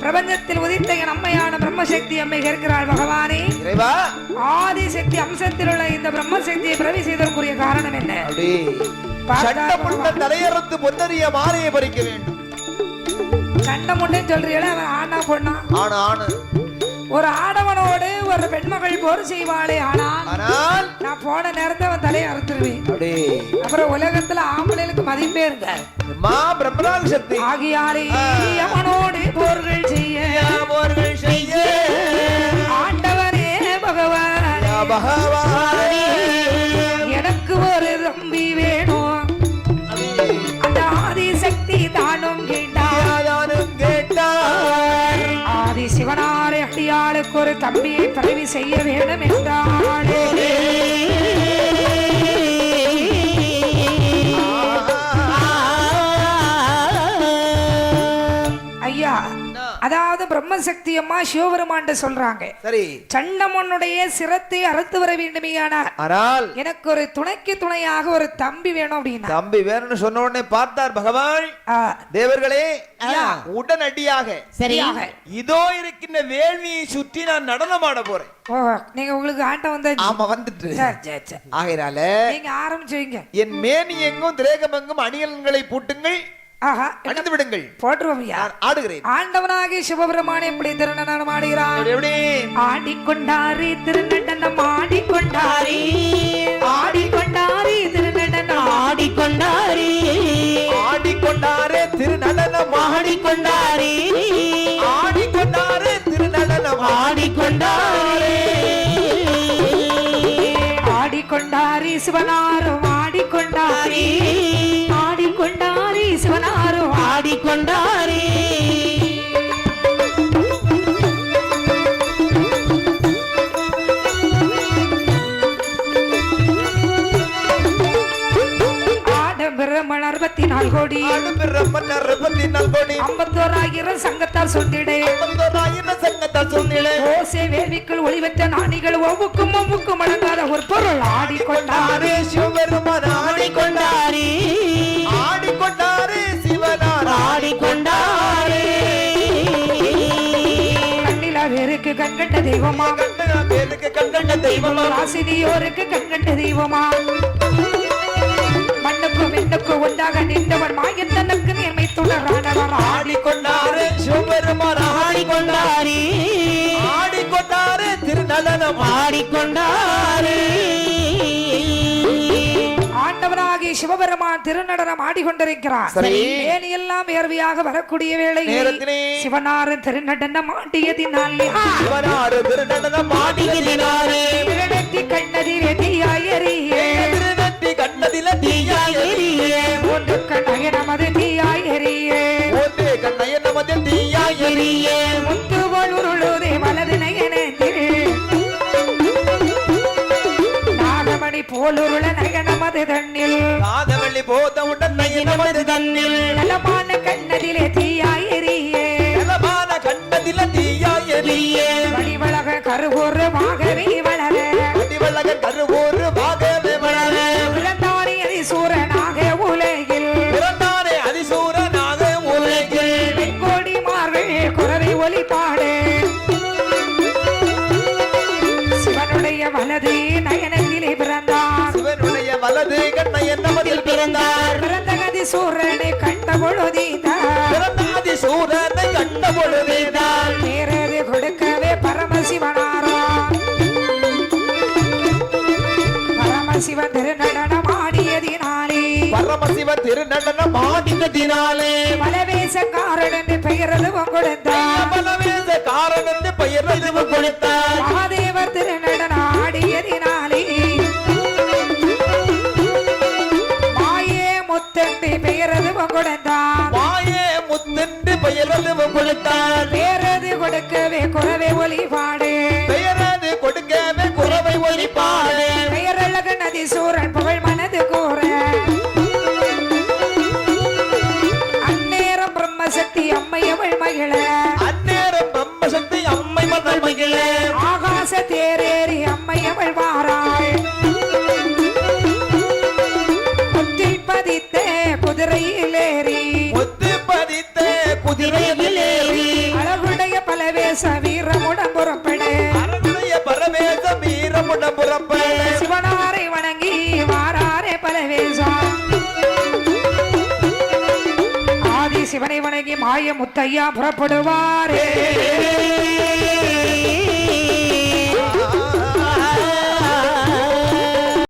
பிரபஞ்சத்தில் உதித்த என் அம்மையான பிரம்மசக்தி அம்மை கேட்கிறாள் பகவானே இறைவா! ஆதிசக்தி அம்சத்தில் உள்ள இந்த பிரம்மசக்தியை பிரவி செய்ததற்குரிய காரணம் என்ன? சட்டமுள்ள தலையறுத்து பொன்னறிய மாலையை பறிக்க வேண்டும். ஒண்ணு சொல்றீங்களா அவன் ஆனா பொண்ணா? ஆணு ஆணு ஒரு ஆடவனோடு ஒரு பெண்மகள் போர் செய்வாளே ஆனால் ஆனால் நான் போன நேரத்தை அவன் தலையை அறுத்துருவேன். அப்புறம் உலகத்துல ஆம்பளைகளுக்கு மதிப்பே இருக்க மா பிரம்மராக சக்தி. ஆகியாலே அவனோடு போர்கள் ஒரு தம்பியை பதிவு செய்ய வேண்டும் என்றாளே அதாவது பிரம்மசக்தி அம்மா சிவபெருமான் சொல்றாங்க. சரி. சண்டமனுடைய சிரத்தை அறுத்து வர வேண்டுமேயானார் ஆனால் எனக்கு ஒரு துணைக்கு துணையாக ஒரு தம்பி வேணும் அப்படின்னா. தம்பி வேணும்னு சொன்ன உடனே பார்த்தார் பகவான். தேவர்களே உடனடியாக. சரியாக இதோ இருக்கின்ற வேள்வியை சுற்றி நான் நடனமாட போறேன். நீங்க உங்களுக்கு ஆட்டம் வந்தா ஆமா வந்துட்டு. சரி, சரி, சரி. ஆகையினால நீங்க ஆரம்பிச்சு வைங்க. என் மேனி எங்கும் திரேகம் எங்கும் அணிகலன்களை பூட்டுங்கள். அணிந்து விடுங்கள். நான் ஆடுகிறேன். ஆண்டவனாகி சிவபெருமான் எப்படி திருநடனம் எப்படி, எப்படி ஆடிக்கொண்டாரி திருநடனம் ஆடிக்கொண்டாரி. ஆடிக்கொண்டாரி திருநடனம் ஆடிக்கொண்டாரி. ஆடிக்கொண்டாரே திருநடனம் ஆடிக்கொண்டாரி. ஆடிக்கொண்டாரே திருநடனம் ஆடிக்கொண்டாரி. ஆடிக்கொண்டாரி சிவனாரும் ஆடிக்கொண்டாரி. ஆடிக்கொண்டாரி ஆடம்பிரமன் அறுபத்தி நாலு கோடி. அறுபத்தி நாலு கோடி. ஐம்பத்தோராயிரம் சங்கத்தால் சொந்திடே ஐம்பத்தோராயிரம் சங்கத்தால் சொன்னீங்களே ஓசை வேள்விக்குள் ஒளிவற்ற நாணிகள் ஒவ்வொக்கும் ஒவ்வொக்கும் அடங்காத ஒரு பொருள் ஆடிக்கொண்டாரே. வேருக்கு கண்கண்ட தெய்வமா? பேருக்கு கண்கண்ட தெய்வம்? ராசினியோருக்கு கண்கண்ட தெய்வமா? மண்ணுக்கும் விண்ணுக்கும் ஒன்றாக நின்றவன் மாயத்தனுக்கு நேர்மை தொடரானவர் ஆடிக்கொண்டாரே சிவபெருமான் ஆடிக்கொண்டாரி. ஆடிக்கொண்டாரே. திருநடனம் ஆடிக்கொண்டாரி. சிவபெருமான் திருநடனம் ஆடிக்கொண்டிருக்கிறார். சரி. மேனியெல்லாம் வேர்வையாக வரக்கூடிய வேளையில் நேரத்திலே. சிவனாரின் திருநடனம் ஆடியதினாலே சிவனாரு திருநடனம் கண்ணதிரே தீயாயறியே கண்ணதில நாகமணி போலுருள நயனமது தண்ணில் காதவள்ளி போத உடன் நைய நமது தன்னில். நலமான கண்ணதிலே தீயாயறியே நலமான கண்ணதில தீயாயெரியே வழிவழக சூரனை கண்ட பொழுதினார் பிறந்த அதிசூரனை கண்ட பொழுதுதான் பேரது கொடுக்கவே பரமசிவனாரா. பரமசிவன் திருநடனம் பரமசிவ திருநடனம் ஆடினதினாலே பலவேசக்காரன் என்று பெயரது கொடுத்தார். பலவேத காரணத்து பெயர் எதுவு கொடுத்தார் முத்தம்பி பெயரது கொடுத்தார். மாயே முத்தென்று பெயர் எதுவு கொடுத்தார். பேரது கொடுக்கவே குறவே ஒளிபாடு. பெயரது கொடுக்கவே குறவை ஒலிப்பாடு பெயரழகு நதி சூரன் சிவனை வணங்கி மாய முத்தையா புறப்படுவாரே.